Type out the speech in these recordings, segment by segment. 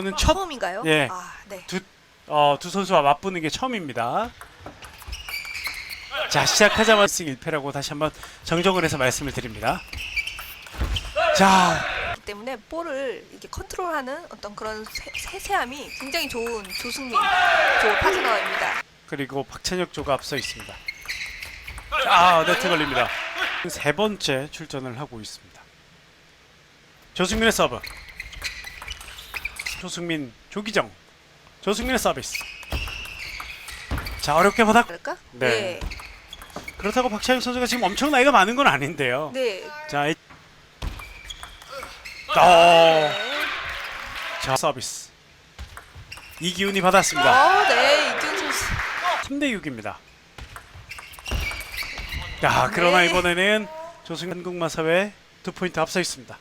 저는 첫 처음인가요? 예. 아, 네. 두, 어, 두 선수와 맞붙는 게 처음입니다. 자 시작하자마자 1패라고 다시 한번 정정을 해서 말씀을 드립니다. 자 그렇기 때문에 볼을 이렇게 컨트롤하는 어떤 그런 세, 세세함이 굉장히 좋은 조승민 조 파트너입니다. 그리고 박찬혁 조가 앞서 있습니다. 아 네트 걸립니다. 세 번째 출전을 하고 있습니다. 조승민의 서브. 조승민 조기정. 조승민의 서비스. 자 어렵게 받았. 그럴까? 네. 그렇다고 박찬혁 선수가 지금 엄청 나이가 많은 건 아닌데요. 네. 자, 이... 어, 네. 자 서비스. 이기훈이 받았습니다. 어, 네. 이기훈 선수. 3대 6입니다. 야, 그러나 네. 이번에는 조승현 한국마사회 두 포인트 앞서 있습니다.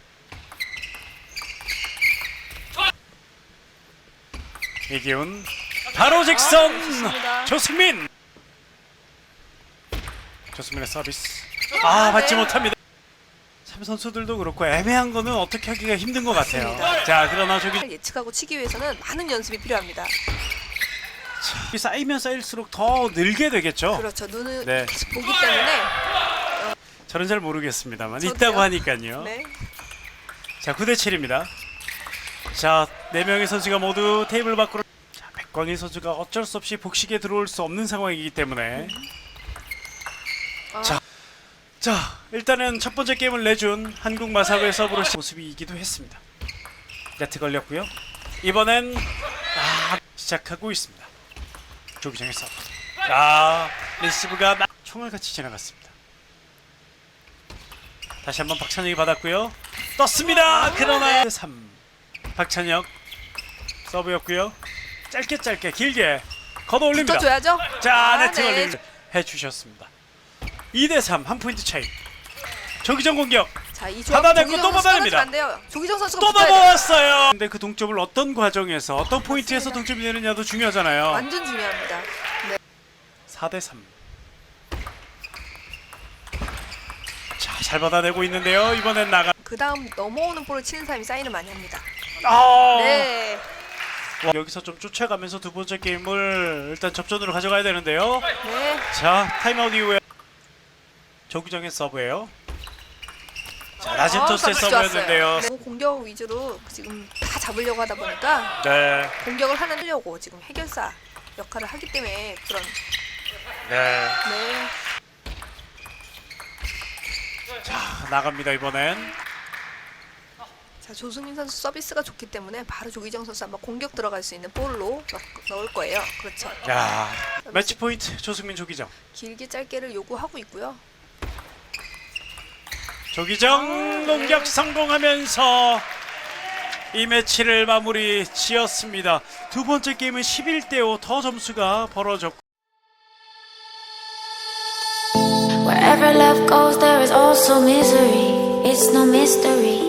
이기훈 바로 직선 아, 좋습니다. 조승민 조승민의 서비스 아 받지 네. 못합니다. 참 선수들도 그렇고 애매한 거는 어떻게 하기가 힘든 것 같아요. 맞습니다. 자 그러나 저기 예측하고 치기 위해서는 많은 연습이 필요합니다. 쌓이면 쌓일수록 더 늘게 되겠죠. 그렇죠. 눈을 네. 계속 보기 때문에 저는 잘 모르겠습니다만 저도요. 있다고 하니까요. 네. 자, 9대 7입니다. 자, 네 명의 선수가 모두 테이블 밖으로 자, 백광일 선수가 어쩔 수 없이 복식에 들어올 수 없는 상황이기 때문에 아. 자. 자, 일단은 첫 번째 게임을 내준 한국 마사회 서브로 시- 모습이기도 했습니다. 네트 걸렸고요. 이번엔 아, 시작하고 있습니다. 조기정의 서브. 자, 리시브가 나- 총알 같이 지나갔습니다. 다시 한번 박찬혁이 받았고요. 떴습니다. 그러나 3 박찬혁 서브였고요. 짧게 짧게 길게 걷어 올립니다. 붙어줘야죠. 자 아, 네트 네. 걸림 해주셨습니다. 2대 3 한 포인트 차이. 조기정 공격 자, 이 조합 받아냈고 조기정 또 선수 받아냅니다. 떨어지면 안 돼요. 조기정 선수가 또 붙어야 돼요. 넘어왔어요. 근데 그 동점을 어떤 과정에서 어떤 포인트에서. 동점이 되느냐도 중요하잖아요. 완전 중요합니다. 네. 4대 3. 자, 잘 받아내고 있는데요. 이번엔 나가. 그 다음 넘어오는 볼을 치는 사람이 사인을 많이 합니다. 아! 네. 와, 여기서 좀 쫓아가면서 두 번째 게임을 일단 접전으로 가져가야 되는데요. 네. 자, 타임아웃 이후에 조규정의 서브예요. 자, 낮은 아, 토스의 서브였는데요. 좋았어요. 네. 공격 위주로 지금 다 잡으려고 하다 보니까 네, 공격을 하려고 지금 해결사 역할을 하기 때문에 그런 네. 네. 자, 나갑니다 이번엔. 자 조승민 선수 서비스가 좋기 때문에 바로 조기정 선수 한번 공격 들어갈 수 있는 볼로 넣, 넣을 거예요. 그렇죠. 야, 매치 포인트 조승민 조기정. 길게 짧게를 요구하고 있고요. 조기정 공격 성공하면서 이 매치를 마무리 지었습니다. 두 번째 게임은 11대 5 더 점수가 벌어졌고 Wherever love goes, there is also misery. It's no mystery.